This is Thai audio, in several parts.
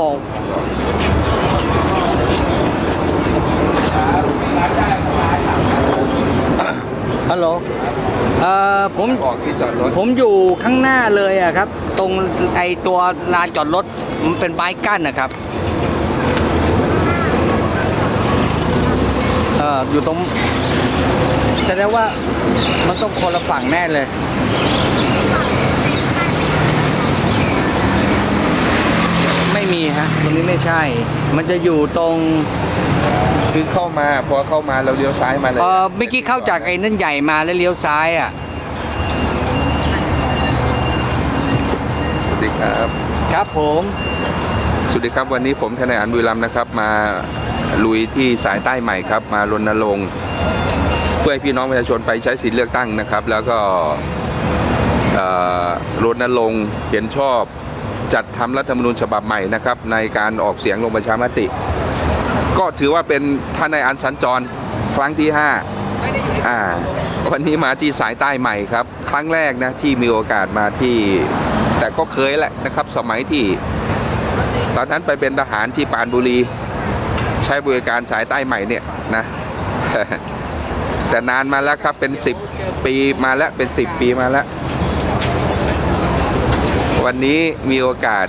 บอก ฮัลโหลเอ่อผมออกที่จอดรถ ผมอยู่ข้างหน้าเลยอะครับ ตรงไอตัวลานจอดรถ มันเป็นไม้กั้นนะครับเอ่ออยู่ตรงแสดงว่ามันต้องคนละฝั่งแน่เลย ไม่มีฮะตรงนี้ไม่ใช่ มันจะอยู่ตรงคือเข้ามาพอเข้ามาเราเลี้ยวซ้ายมาเลยเออเมื่อกี้เข้าจากไอ้นั่นใหญ่มาแล้วเลี้ยวซ้ายอะสวัสดีครับ ครับผมสวัสดีครับวันนี้ผมทนายอันบุรีรัมย์นะครับ มาลุยที่สายใต้ใหม่ครับ มารณรงค์เพื่อให้พี่น้องประชาชนไปใช้สิทธิเลือกตั้งนะครับ แล้วก็เอ่อรณรงค์เห็นชอบ จัดทำรัฐธรรมนูญฉบับใหม่นะครับในการออกเสียงลงประชามติ ก็ถือว่าเป็นท่านายอันสัญจรครั้งที่5อ่าวันนี้มาที่สายใต้ใหม่ครับ ครั้งแรกนะที่มีโอกาสมาที่ แต่ก็เคยแหละนะครับสมัยที่ ตอนนั้นไปเป็นทหารที่ปานบุรี ใช้บริการสายใต้ใหม่เนี่ยนะแต่นานมาแล้วครับเป็น 10 ปีมาแล้วเป็น 10 ปีมาแล้ว วันนี้มีโอกาส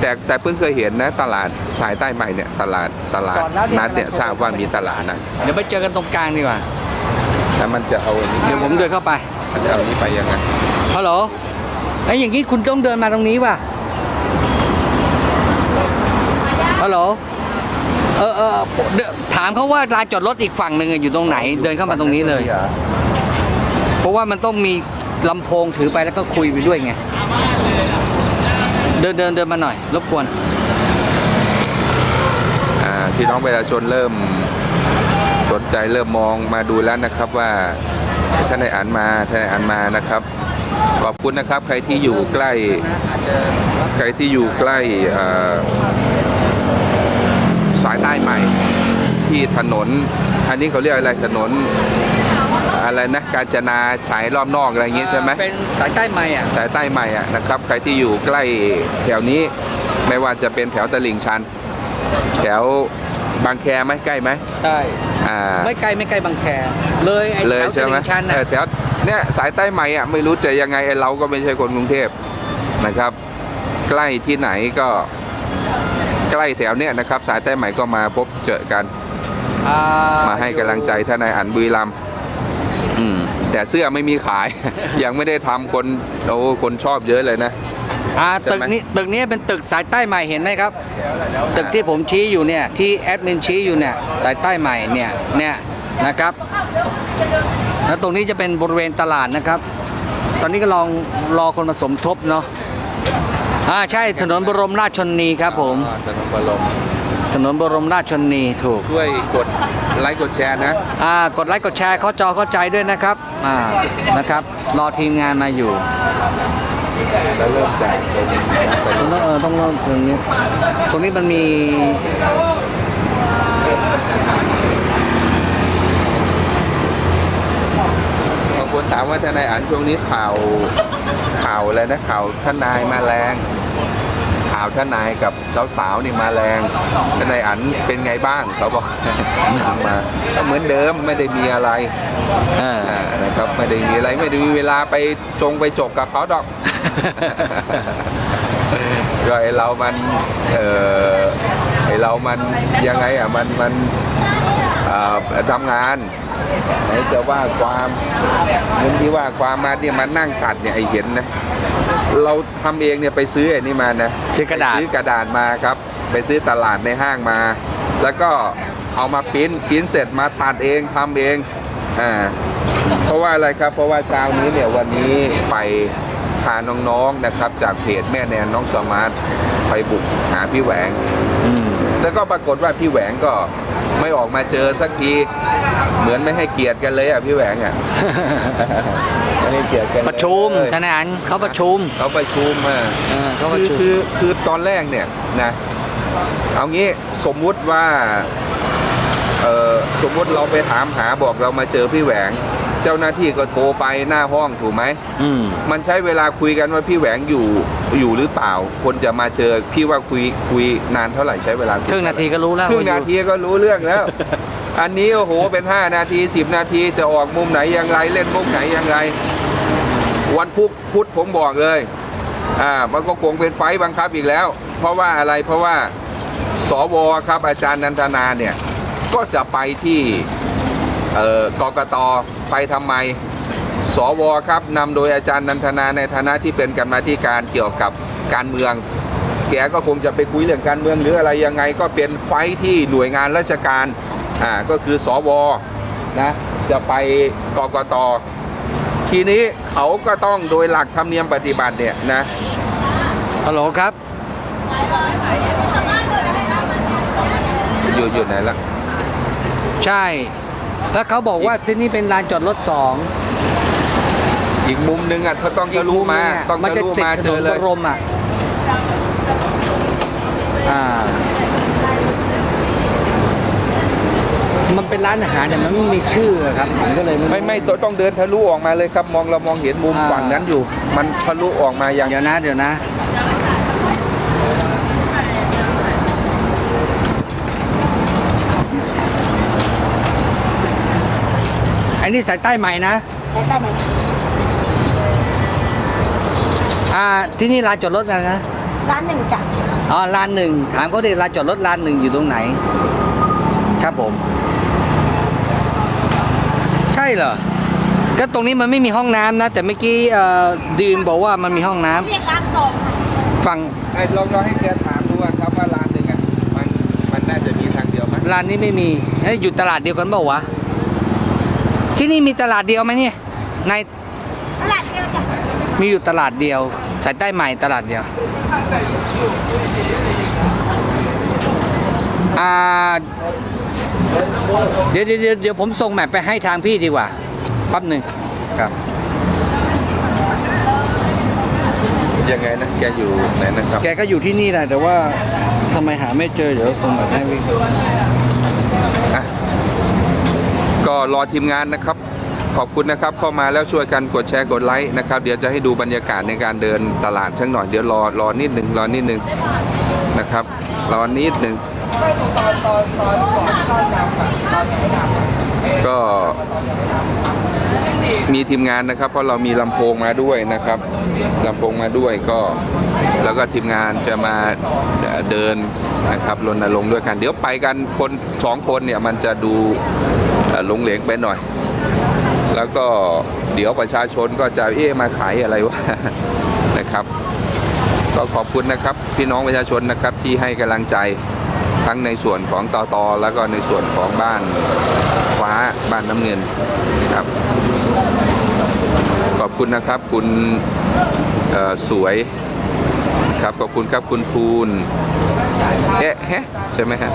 แต่แต่เพิ่งเคยเห็นนะตลาดสายใต้ใหม่เนี่ยตลาดตลาดก่อนหน้าที่ นัดเนี่ยทราบว่ามีตลาดนะเดี๋ยวไปเจอกันตรงกลางดีกว่าแล้วมันจะเอาอันนี้เดี๋ยวผมเดินเข้าไป มันจะเอาอันนี้ไปยังไงฮัลโหลไอ้ยอย่างนี้คุณต้องเดินมาตรงนี้ป่ะ ฮัลโหล เออเออเดี๋ยวถามเขาว่าลานจอดรถอีกฝั่งหนึ่งอะอยู่ตรงไหน เดินเข้ามาตรงนี้เลย เพราะว่ามันต้องมีลำโพงถือไปแล้วก็คุยไปด้วยไง เดินเดินเดินมาหน่อย รบกวน อ่าพี่น้องประชาชนเริ่มสนใจเริ่มมองมาดูแล้วนะครับว่าท่านนายอันมาท่านนายอันมานะครับ ขอบคุณนะครับ ใครที่อยู่ใกล้ ใครที่อยู่ใกล้อ่อสายใต้ใหม่ที่ถนน อันนี้เขาเรียกอะไรถนน อะไรนะกาญจนาสายรอบนอกอะไรอย่างเงี้ยใช่ไหมเป็นสายใต้ใหม่อะสายใต้ใหม่อะนะครับใครที่อยู่ใกล้แถวนี้ไม่ว่าจะเป็นแถวตลิ่งชัน แถวบางแคไหมใกล้ไหมใช่อ่าไม่ไกลไม่ไกลบางแคเลยไอ้เลยแถวใช่ไหมตลิ่งชันเอน่ะอแถวเนี่ยสายใต้ใหม่อะไม่รู้จะยังไงไอ้เราก็ไม่ใช่คนกรุงเทพนะครับ ใกล้ที่ไหนก็ใกล้แถวเนี้ยนะครับ สายใต้ใหม่ก็มาพบเจอกันอ่มาให้กำลังใจท่านนายอันบุรีรัมย์ อืมแต่เสื้อไม่มีขาย ยังไม่ได้ทำคนโอ้คนชอบเยอะเลยนะ อ่าใช่ตึกไหม นี้ตึกนี้เป็นตึกสายใต้ใหม่เห็นไหมครับ ตึกที่ผมชี้อยู่เนี่ยที่แอดมินชี้อยู่เนี่ยสายใต้ใหม่เนี่ยเนี่ยนะครับแล้วตรงนี้จะเป็นบริเวณตลาดนะครับ ตอนนี้ก็ลองรอคนมาสมทบเนาะอ่าใช่ถนนบรมราชชนนีครับผม อ่าถนนบรมถ นนบรมราชชนนีถูกด้วยกดไลค์กดแชร์นะอ่ากดไลค์กดแชร์เข้าจอเข้าใจด้วยนะครับอ่านะครับ รอทีมงานมาอยู่แล้วเริ่มจากตรงนี้นะตรงนั้นเออต้องเริ่มตรงนี้ ตรงนี้มันมีบางคนถามว่าทนายอันช่วงนี้ข่าวข่าวอะไรนะข่าวทนายมาแรง ข่าวทนายกับสาวๆนี่มาแรงทนายอันเป็นไงบ้างเขาบอกมาก็เหมือนเดิมไม่ได้มีอะไรเอออ่านะครับไม่ได้มีอะไรไม่ได้มีเวลาไปจงไปจบกับเขาดอกก็ไอเรามันเออไอเรามันยังไงอะมันมันเอ่อทำงานไหนจะว่าความเงินที่ว่าความมาเนี่ยมานั่งตัดเนี่ยไอเห็นนะ เราทำเองเนี่ยไปซื้อไอ้นี่มานะซื้อกระดาษ ไปซื้อกระดาษมาครับ ไปซื้อตลาดในห้างมา แล้วก็เอามาปริ้นปริ้นเสร็จมาตัดเองทำเองอ่าเพราะว่าอะไรครับ เพราะว่าเช้านี้เนี่ยวันนี้ไปพาน้องๆนะครับ จากเพจแม่แนนน้องสมาร์ทไปบุกหาพี่แหวง อืม แล้วก็ปรากฏว่าพี่แหวงก็ไม่ออกมาเจอสักที เหมือนไม่ให้เกียรติกันเลยอะพี่แหวงอะ ไม่ให้เกียรติกันเลยประชุมทนายอันเขาประชุมเขาประชุมอะเออเขาประคือชุมคือคือตอนแรกเนี่ยนะ เอางี้สมมุติว่าเออสมมุติเราไปถามหาบอกเรามาเจอพี่แหวง เจ้าหน้าที่ก็โทรไปหน้าห้องถูกไหม อืม มันใช้เวลาคุยกันว่าพี่แหวงอยู่อยู่หรือเปล่า คนจะมาเจอพี่ว่าคุยคุยนานเท่าไหร่ใช้เวลาครึ่งนาทีก็รู้แล้วครึ่งนาทีก็รู้เรื่องแล้ว อันนี้โอ้โหเป็น 5 นาที 10 นาทีจะออกมุมไหนอย่างไรเล่นมุมไหนอย่างไร วันพุธพุธผมบอกเลย อ่ามันก็คงเป็นไฟต์บังคับอีกแล้ว เพราะว่าอะไรเพราะว่าสวครับอาจารย์นันทนาเนี่ย ก็จะไปที่เอ่อกกต ไปทำไม สวครับนำโดยอาจารย์นันทนาในฐานะที่เป็นกรรมาธิการเกี่ยวกับการเมือง แกก็คงจะไปคุยเรื่องการเมืองหรืออะไรยังไงก็เป็นไฟท์ที่หน่วยงานราชการอ่าก็คือสวนะจะไปกกตทีนี้เขาก็ต้องโดยหลักธรรมเนียมปฏิบัติเนี่ยนะฮัลโหลครับอยู่อยู่ไหนละใช่ แล้วเขาบอกว่าที่นี่เป็นลานจอดรถสองอีกมุมหนึงอะเขาต้องทะลุมาต้องมันทะจะลุติดมาถเจนอนเลยบรมอะอ่า มันเป็นร้านอาหารแต่มันไม่มีชื่ออะครับผมก็เลยไม่ไม่ต้องต้องเดินทะลุออกมาเลยครับมองเรามองเห็นมุมอ่า ฝั่งนั้นอยู่ มันทะลุออกมาอย่างเดี๋ยวนะ เดี๋ยวนะ อ้นี่สายใต้ใหม่นะใช้ได้ไหมอ่า ที่นี่ลานจอดรถอะไรนะ ร้านหนึ่งจ้ะ อ๋อ ลานหนึ่ง ถามเขาดิลานจอดรถลานหนึ่งอยู่ตรงไหน ครับผม ใช่เหรอ ก็ตรงนี้มันไม่มีห้องน้ำนะ แต่เมื่อกี้เอ่อดีมบอกว่ามันมีห้องน้ำเรียกร้านสองค่ะฝั่งไอ้ลองลองให้แกถามดูอะครับว่าร้านหนึ่งอะมันมันน่าจะมีทางเดียวไหมร้านนี้ไม่มีเอ้ยอยู่ตลาดเดียวกันเปล่าวะ ที่นี่มีตลาดเดียวไหมเนี่ยในตลาดเดียวจ้ะมีอยู่ตลาดเดียว สายใต้ใหม่ตลาดเดียว อ่าเดี๋ยวเดี๋ยวเดี๋ยวเดี๋ยวผมส่งแมปไปให้ทางพี่ดีกว่าแป๊บหนึ่งครับ ยังไงนะแกอยู่ไหนนะครับ แกก็อยู่ที่นี่แหละแต่ว่าทำไมหาไม่เจอ เดี๋ยวส่งแมปให้พี่อะ ก็รอทีมงานนะครับ ขอบคุณนะครับ เข้ามาแล้วช่วยกันกดแชร์กดไลค์นะครับ เดี๋ยวจะให้ดูบรรยากาศในการเดินตลาดสักหน่อยเดี๋ยวรอรอนิดหนึ่งรอนิดหนึ่งนะครับรอนิดหนึ่งก็มีทีมงานนะครับ เพราะเรามีลำโพงมาด้วยนะครับลำโพงมาด้วยก็แล้วก็ทีมงานจะมาเดินนะครับรณรงค์ด้วยกัน เดี๋ยวไปกันคนสองคนเนี่ยมันจะดู ลงเหลงไปหน่อย แล้วก็เดี๋ยวประชาชนก็จะเอ๊ะมาขายอะไรวะนะครับ ก็ขอบคุณนะครับ พี่น้องประชาชนนะครับที่ให้กำลังใจทั้งในส่วนของตอตอแล้วก็ในส่วนของบ้านฟ้าบ้านน้ำเงินนะครับ ขอบคุณนะครับคุณสวย ครับขอบคุณครับคุณภูนเอ๊ะแฮะใช่ไหมฮะ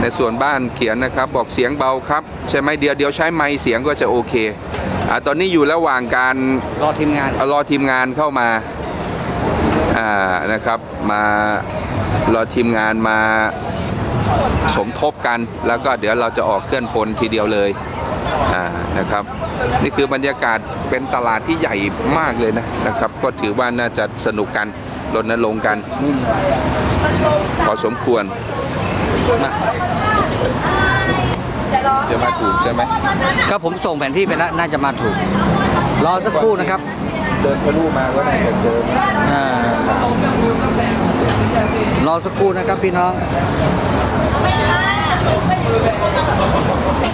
ในส่วนบ้านเขียนนะครับบอกเสียงเบาครับ ใช่ไหมเดี๋ยวเดี๋ยวใช้ไมค์เสียงก็จะโอเคอ่าตอนนี้อยู่ระหว่างการรอทีมงานรอทีมงานเข้ามาอ่านะครับมารอทีมงานมาสมทบกัน แล้วก็เดี๋ยวเราจะออกเคลื่อนพลทีเดียวเลย อ่านะครับ นี่คือบรรยากาศเป็นตลาดที่ใหญ่มากเลยนะนะครับ ก็ถือว่าน่าจะสนุกกันรณรงค์กันนี่พอสมควรมาจะมาถูกใช่ไหมก็ผมส่งแผนที่ไปแล้วน่าจะมาถูก รอสักครู่นะครับ เดินทะลุมาก็น่าจะเจออ่ารอสักครู่นะครับพี่น้อง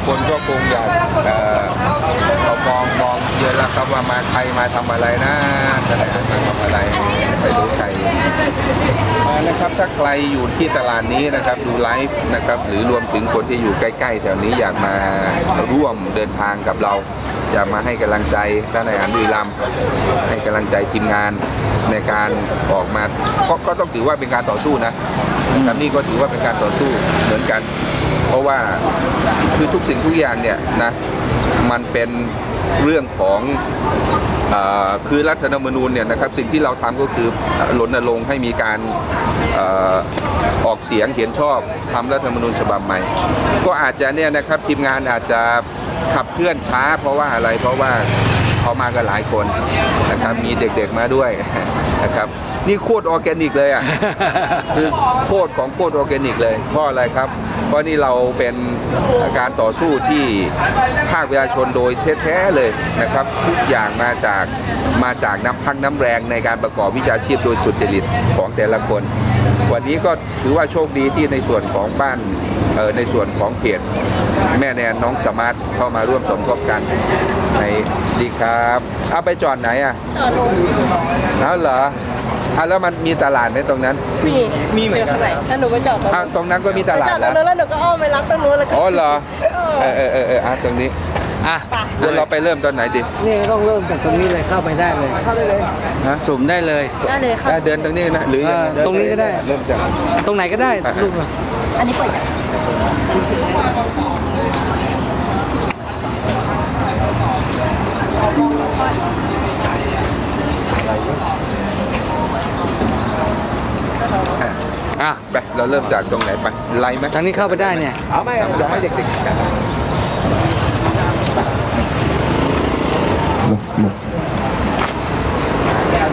คนก็คงอยากเอ่อเขามองมองเยอะแล้วครับว่ามาใครมาทำอะไรนะแสดงมาทำอะไรไปดูใครมานะครับถ้าใครอยู่ที่ตลาดนี้นะครับดูไลฟ์นะครับหรือรวมถึงคนที่อยู่ใกล้ๆ แถวนี้อยากมาร่วมเดินทางกับเราอยากมาให้กำลังใจท่านนายอันบุรีรัมให้กำลังใจทีมงานในการออกมาก็ก็ต้องถือว่าเป็นการต่อสู้นะนะครับนี่ก็ถือว่าเป็นการต่อสู้เหมือนกัน เพราะว่าคือทุกสิ่งทุกอย่างเนี่ยนะมันเป็นเรื่องของอคือรัฐธรรมนูญเนี่ยนะครับสิ่งที่เราทำก็คือรณรงค์ให้มีการออออกเสียงเขียนชอบทำรัฐธรรมนูญฉบับใหม่ ก็อาจจะเนี่ยนะครับทีมงานอาจจะขับเคลื่อนช้า เพราะว่าอะไรเพราะว่าเขามากันหลายคนนะครับมีเด็กๆมาด้วยนะครับ นี่โคตรออร์แกนิกเลยอะ คือโคตรของโคตรออร์แกนิกเลยเพราะอะไรครับ เพราะนี่เราเป็นการต่อสู้ที่ภาคประชาชนโดยแท้ๆเลยนะครับ ทุกอย่างมาจากมาจากน้ำพักน้ำแรงในการประกอบวิชาชีพโดยสุจริตของแต่ละคน วันนี้ก็ถือว่าโชคดีที่ในส่วนของบ้านเอ่อในส่วนของเพจแม่แนนน้องสมาร์ทเข้ามาร่วมสมทบกันในดีครับ เอาไปจอดไหนอะต่อลงเอาเหรอ อะแล้วมันมีตลาดไหมตรงนั้นมีมีเหมือนกันถ้าหนูไปจอดตรงอ้าวตรงนั้นก็มีตไปลาจดอดตรแล้งวนู้นแล้วหนูก็อ้อมไปรับตรงนู้นแล้วก็อ๋อเหรอเออเออเออเอออะตรงนี้อะเดี๋ยวเราไปเริ่มตอนไหนดีนี่ต้องเริ่มจากตรงนี้เลยเข้าไปได้เลยเข้าได้เลยฮะสุ่มได้เลย ได้เลยค่ะอะเดินตรงนี้นะหรือยังไงเออตรงนี้ก็ได้ เริ่มจาก ตรงไหนก็ได้ลูกอันนี้เปิดยัง อะ ไป เราเริ่มจากตรงไหนไปไล่ไหมทางนี้เข้าไปได้เนี่ยเอาไม่เอาให้เด็กๆกัน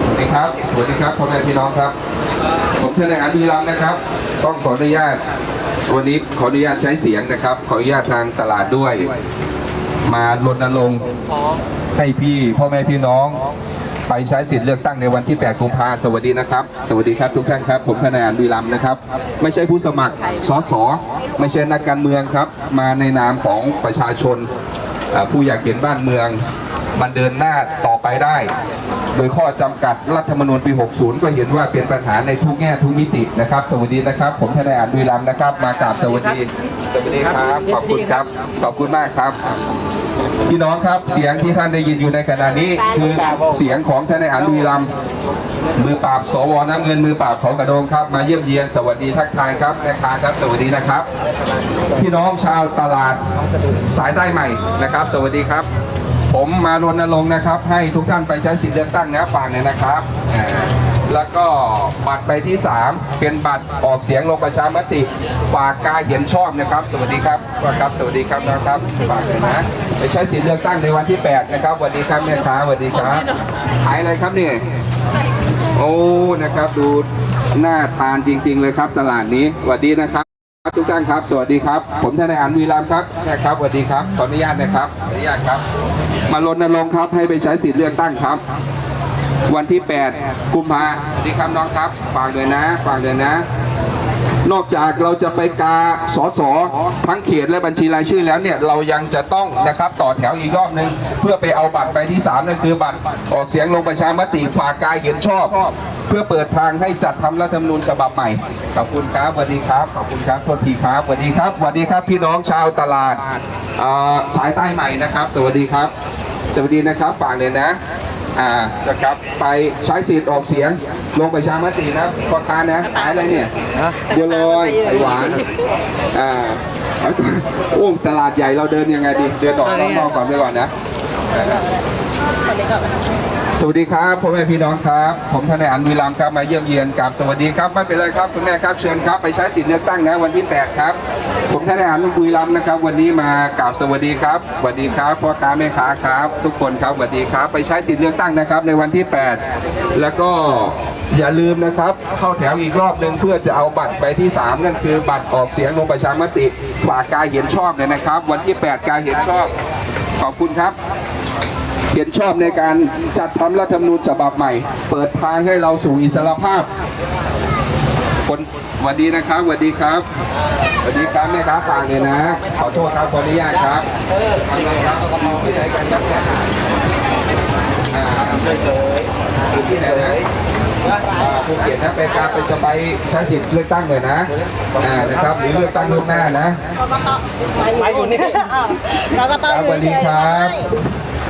สวัสดีครับ สวัสดีครับพ่อแม่พี่น้องครับ ผมทนายอันดีรัมย์นะครับ ต้องขออนุญาต วันนี้ขออนุญาตใช้เสียงนะครับ ขออนุญาตทางตลาดด้วย มารณรงค์ให้พี่พ่อแม่พี่น้อง ไปใช้สิทธิ์เลือกตั้งในวันที่ 8 กุมภาสวัสดีนะครับ สวัสดีครับทุกท่านครับ ผมทนายอันดีรัมย์นะครับ ไม่ใช่ผู้สมัคร สส ไม่ใช่นักการเมืองครับ มาในนามของประชาชนเอ่อผู้อยากเห็นบ้านเมือง มันเดินหน้าต่อไปได้ โดยข้อจำกัดรัฐธรรมนูญปี 60 ก็เห็นว่าเป็นปัญหาในทุกแง่ทุกมิตินะครับ สวัสดีนะครับ ผมทนายอันดีรัมย์นะครับ มากราบสวัสดี สวัสดีครับ ขอบคุณครับ ขอบคุณมากครับ พี่น้องครับเสียงที่ท่านได้ยินอยู่ในขณะนี้คือเสียงของท่านในอันบุรีรัมมือปราบสวน้ำเงินมือปราบของกระโดงครับ มาเยี่ยมเยียนสวัสดีทักทายครับแม่ค้าครับสวัสดีนะครับ พี่น้องชาวตลาดสายใต้ใหม่นะครับ สวัสดีครับ ผมมารณรงค์นะครับ ให้ทุกท่านไปใช้สิทธิเลือกตั้งนะฝากหน่ยนะครับ แล้วก็บัตรใบที่ 3 เป็นบัตรออกเสียงลงประชามติฝากกาเห็นชอบนะครับ สวัสดีครับครับสวัสดีครับนะครับฝากเลยนะไปใช้สิทธิเลือกตั้งในวันที่ 8 นะครับสวัสดีครับแม่ค้าสวัสดีครับขายอะไรครับเนี่ยโอ้นะครับดูน่าทานจริง ๆ เลยครับตลาดนี้สวัสดีนะครับทุกท่านครับ สวัสดีครับ ผมทนายอันวีรามครับนะครับสวัสดีครับขออนุญาตนะครับขออนุญาตครับ มารณรงค์ครับให้ไปใช้สิทธิเลือกตั้งครับ วันที่ 8 กุมภาสวัสดีครับน้องครับฝากเลยนะฝากเลยนะ นอกจากเราจะไปกาสอสอทั้งเขตและบัญชีรายชื่อแล้วเนี่ยเรายังจะต้องนะครับต่อแถวอีกรอบหนึ่งเพื่อไปเอาบัตรไปที่3นั่นคือบัตรออกเสียงลงประชามติฝากกายเห็นชอบ เพื่อเปิดทางให้จัดทำรัฐธรรมนูญฉบับใหม่ขอบคุณครับสวัสดีครับขอบคุณครับโทษทีครับสวัสดีครับสวัสดีครับพี่น้องชาวตลาดสายใต้ใหม่นะครับ สวัสดีครับสวัสดีนะครับฝากเลยนะ อ่านะครับไปใช้สิทธิ์ออกเสียง ลงประชามตินะพ่อค้านะขายอะไรเนี่ยบัวลอยไข่หวานอ่าเอาโอ้ตลาดใหญ่เราเดินยังไงดี เดินออกนอกนอกก่อนไปก่อนนะคนนี้ก่อน สวัสดีครับพ่อแม่พี่น้องครับ ผมทนายอันวีรามครับมาเยี่ยมเยียนกับสวัสดีครับไม่เป็นไรครับคุณแม่ครับเชิญครับไปใช้สิทธิ์เลือกตั้งนะวันที่ 8 ครับ ผมทนายอันวีรามนะครับ วันนี้มากราบสวัสดีครับสวัสดีครับพ่อค้าแม่ค้าครับ ทุกคนครับสวัสดีครับ ไปใช้สิทธิ์เลือกตั้งนะครับในวันที่ 8 แล้วก็อย่าลืมนะครับ เข้าแถวอีกรอบหนึ่งเพื่อจะเอาบัตรไปที่ 3 นั่นคือบัตรออกเสียงลงประชามติฝากกายเห็นชอบเลยนะครับ วันที่ 8 กายเห็นชอบขอบคุณครับ เห็นชอบในการจัดทำรัฐธรรมนูญฉบับใหม่ เปิดทางให้เราสู่อิสรภาพคนสวัสดีนะครับสวัสดีครับสวัสดีครับแม่ค้าฝากเลยนะ ขอโทษครับขออนุญาตครับทำไงครับอยู่ที่ไหนกันครับเนี่ยอ่าอยู่ที่ไหนนะอ่าภูเก็ตนะไปกาไปจะไปใช้สิทธิ์เลือกตั้งเลยนะอ่านะครับหรือเลือกตั้งล่วงหน้านะไปอยู่นี่เราก็ต้องครับสวัสดีครับ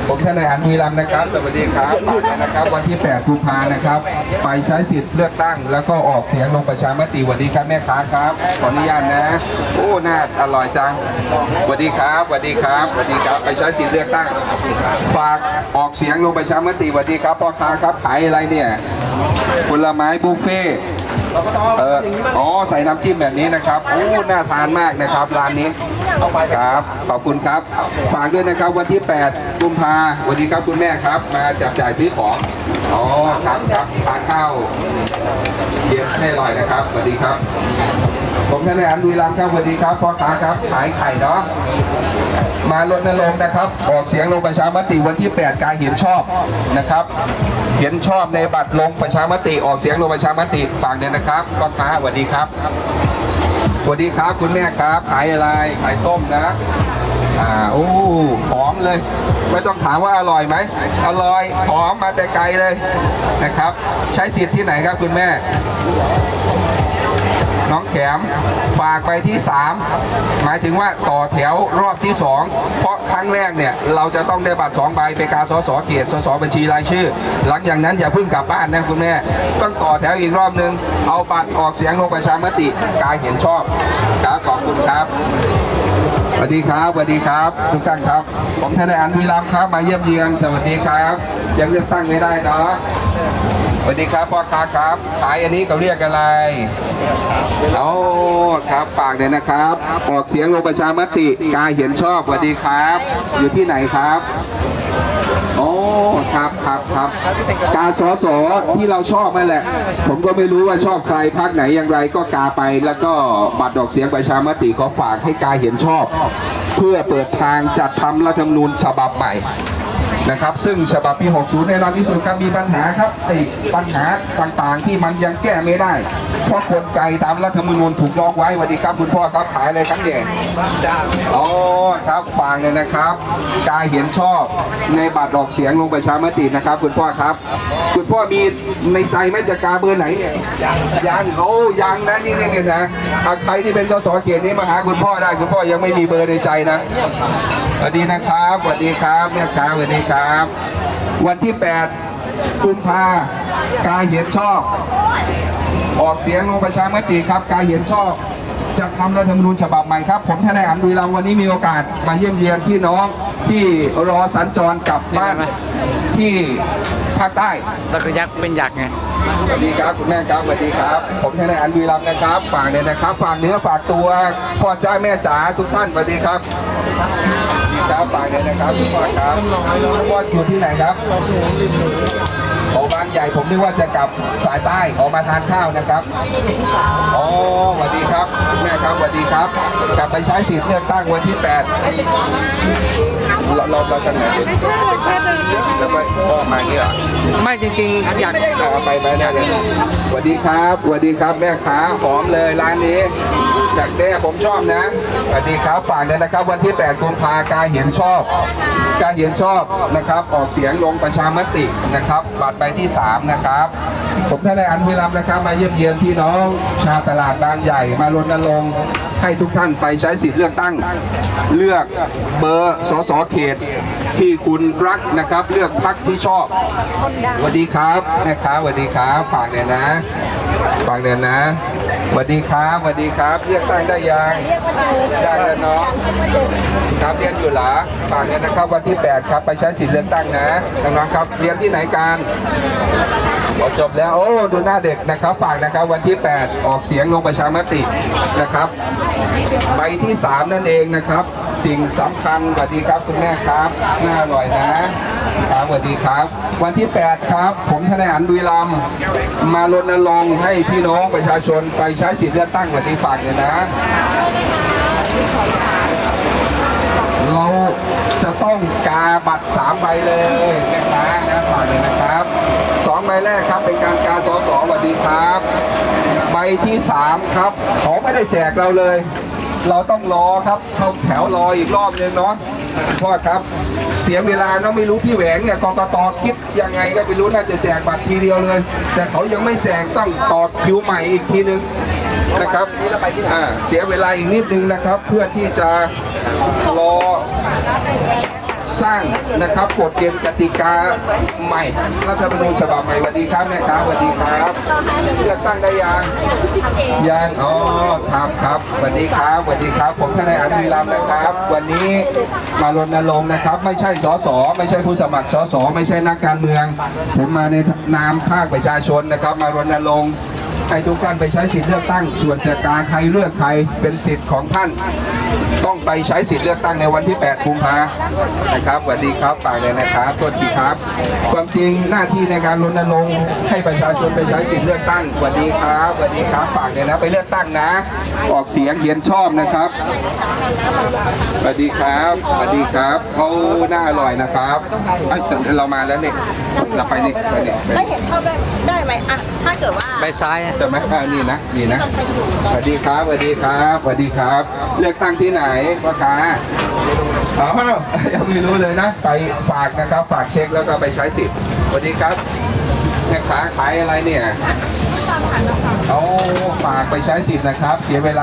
ผมทนายอันวีรัมย์นะครับ สวัสดีครับฝากด้วยนะครับ วันที่ 8 กุมภานะครับ ไปใช้สิทธิ์เลือกตั้ง แล้วก็ออกเสียงลงประชามติสวัสดีครับแม่ค้าครับ ขออนุญาตนะ โอ้ น่าอร่อยจังสวัสดีครับสวัสดีครับสวัสดีครับ ไปใช้สิทธิ์เลือกตั้ง ฝากออกเสียงลงประชามติสวัสดีครับพ่อค้าครับ ขายอะไรเนี่ย ผลไม้บุฟเฟ่ ต์เอออ๋อใส่น้ำจิ้มแบบนี้นะครับโอ้น่าทานมากนะครับร้านนี้ครับขอบคุณครับฝากด้วยนะครับวันที่ 8 กุมภาวัสดีครับคุณแม่ครับ มาจับจ่ายซื้อของอ๋อครับครับทานข้าวเย็นให้อร่อยนะครับสวัสดีครับ ผมทนายอันดุยรามครับสวัสดีครับพ่อค้าครับขายไข่เนาะมารณรงค์นะครับ ออกเสียงลงประชามติวันที่ 8 การเห็นชอบนะครับ เห็นชอบในบัตรลงประชามติออกเสียงลงประชามติฝากเนี่ยนะครับพ่อค้าสวัสดีครับสวัสดีครับคุณแม่ครับขายอะไรขายส้มนะอ่าโอ้หอมเลย ไม่ต้องถามว่าอร่อยไหมอร่อยหอมมาแต่ไกลเลยนะครับ ใช้สิทธิ์ที่ไหนครับคุณแม่ น้องแขมฝากไปที่ 3 หมายถึงว่าต่อแถวรอบที่ 2 เพราะครั้งแรกเนี่ยเราจะต้องได้บัตร2ใบเป็นกาสสเขตสสบัญชีรายชื่อ หลังจากนั้นอย่าเพิ่งกลับบ้านนะคุณแม่ ต้องต่อแถวอีกรอบนึง เอาบัตรออกเสียงลงประชามติกายเห็นชอบครับขอบคุณครับสวัสดีครับสวัสดีครับทุกท่านครับ ผมทนายอันวิรามครับมาเยี่ยมเยือนสวัสดีครับ ยังเลือกตั้งไม่ได้เนาะ สวัสดีครับพ่อค้าครับ ขายอันนี้เขาเรียกอะไรเอาครับฝากเลยนะครับออกเสียงลงประชามติกาเห็นชอบสวัสดีครับ อยู่ที่ไหนครับโอ้ครับครับครับการสอสอที่เราชอบนั่นแหละ ผมก็ไม่รู้ว่าชอบใครพักไหนอย่างไรก็กาไปแล้วก็บัตรออกเสียงประชามติขอฝากให้กาเห็นชอบ เพื่อเปิดทางจัดทำรัฐธรรมนูญฉบับใหม่ นะครับ ซึ่งฉบับปี 60 แน่นอนที่สุดครับมีปัญหาครับไอ้ปัญหาต่างๆ ที่มันยังแก้ไม่ได้ เพราะกลไกตามรัฐธรรมนูญถูกล็อกไว้สวัสดีครับคุณพ่อครับขายอะไรครับเนี่ยอ๋อครับฟังเลยนะครับ กายเห็นชอบในบัตรออกเสียงลงประชามตินะครับ คุณพ่อครับ คุณพ่อมีในใจไหมจะกาเบอร์ไหนเนี่ยยังโอ้ยังนะนี่นี่นี่นะใครที่เป็นสสเขตนี้มาหาคุณพ่อได้คุณพ่อยังไม่มีเบอร์ในใจนะสวัสดีนะครับสวัสดีครับแม่ค้าสวัสดีครับ วันที่ 8 กุมภากายเห็นชอบ ออกเสียงลงประชามติครับ กายเห็นชอบจะทำรัฐธรรมนูญฉบับใหม่ครับ ผมทนายอันดุยเราวันนี้มีโอกาสมาเยี่ยมเยียนพี่น้องที่รอสัญจรกลับบ้านที่ภาคใต้แล้วก็ยักเป็นยักษ์ไงสวัสดีครับคุณแม่ครับสวัสดีครับ ผมทนายอันวีรัมนะครับฝากเลยนะครับฝากเนื้อฝากตัวพ่อจ้าแม่จ๋าทุกท่านสวัสดีครับสวัสดีครับฝากเลยนะครับทุกพ่อครับพ่ออยู่ที่ไหนครับ โอบางใหญ่ผมนึกว่าจะกลับสายใต้ออกมาทานข้าวนะครับอ๋อสวัสดีครับคุณแม่ครับสวัสดีครับ กลับไปใช้สิทธิ์เลือกตั้งวันที่8เราเราเราจะไหนเดี๋ยวแล้วก็พ่อมาอย่างนี้เหรอไม่จริงๆอยากเอาไปไปแน่เลยสวัสดีครับสวัสดีครับแม่ค้าหอมเลยร้านนี้ จากแด้ผมชอบนะสวัสดีครับฝากเลยนะครับ วันที่ 8 กุมภากายเห็นชอบ การเห็นชอบนะครับ ออกเสียงลงประชามตินะครับบัตรใบที่ 3 นะครับ ผมท่านนายอันวิรัมนะครับ มาเยี่ยมเยียนพี่น้อง ชาวตลาดบางใหญ่มารณรงค์ให้ทุกท่านไปใช้สิทธิ์เลือกตั้ง เลือกเบอร์สสเขตที่คุณรักนะครับ เลือกพักที่ชอบสวัสดีครับแม่ค้าสวัสดีครับฝากเลยนะ ฝากเลยนนะสวัสดีครับสวัสดีครับเลือกตั้งได้ยังได้แล้วเนาะครับเรียนอยู่หรอฝากเลยนะครับวันที่ 8 ครับไปใช้สิทธิ์เลือกตั้งนะน้องๆครับเรียนที่ไหนกันพอจบแล้วโอ้ดูหน้าเด็กนะครับฝากนะครับวันที่ 8 ออกเสียงลงประชามตินะครับใบที่ 3 นั่นเองนะครับ สิ่งสำคัญสวัสดีครับคุณแม่ครับน่าอร่อยนะครับสวัสดีครับ วันที่ 8 ครับ ผมทนายอันดุยลำมารณรงค์ให้พี่น้องประชาชนไปใช้สิทธิ์เลือกตั้งวันที่ฝากเลยนะ เราจะต้องกาบัตร3ใบเลยนะคะนะฝากเลยนะครับสองใบแรกครับเป็นการกาสอสอสวัสดีครับ ใบที่ 3 ครับเขาไม่ได้แจกเราเลย เราต้องรอครับเข้าแถวรออีกรอบนึงเนาะพ่อครับ เสียเวลาเนาะไม่รู้พี่แหวงเนี่ยกกตคิดยังไงก็ไม่รู้น่าจะแจกบัตรทีเดียวเลย แต่เขายังไม่แจกต้องต่อคิวใหม่อีกทีนึงนะครับอ่าเสียเวลาอีกนิดนึงนะครับ เพื่อที่จะรอ สร้างนะครับกฎเกณฑ์กติกาใหม่รัฐธรรมนูญฉบับใหม่สวัสดีครับแม่ค้าสวัสดีครับเลือกตั้งได้ยังยังอ๋อครับครับสวัสดีครับสวัสดีครับ ผมทนายอันวีรัมย์นะครับ วันนี้มารณรงค์นะครับ ไม่ใช่สสไม่ใช่ผู้สมัครสสไม่ใช่นักการเมือง ผมมาในนามภาคประชาชนนะครับ มารณรงค์ ให้ทุกท่านไปใช้สิทธิ์เลือกตั้ง ส่วนจะกาใครเลือกใครเป็นสิทธิ์ของท่าน ต้องไปใช้สิทธิ์เลือกตั้งในวันที่ 8 กุมภานะครับสวัสดีครับฝากเลยนะครับตัวทีครับ ความจริงหน้าที่ในการรณรงค์ให้ประชาชนไปใช้สิทธิ์เลือกตั้งสวัสดีครับสวัสดีครับฝากเลยนะไปเลือกตั้งนะ ออกเสียงเขียนชอบนะครับสวัสดีครับสวัสดีครับเขาหน่าอร่อยนะครับเอ้ยเรามาแล้วเนี่ยเราไปนี่ไปนี่ไปไม่นี่เห็นชอบ ได้ได้ไหมอะถ้าเกิดว่าไปซ้าย ใช่ไหมอ่านี่นะนี่นะสวัสดีครับสวัสดีครับสวัสดีครับ เลือกตั้งที่ไหนพ่อค้าอ๋อยังไม่รู้เลยนะ ไปฝากนะครับ ฝากเช็คแล้วก็ไปใช้สิทธิ์สวัสดีครับแม่ค้าขายอะไรเนี่ย เอาฝากไปใช้สิทธิ์นะครับ เสียเวลา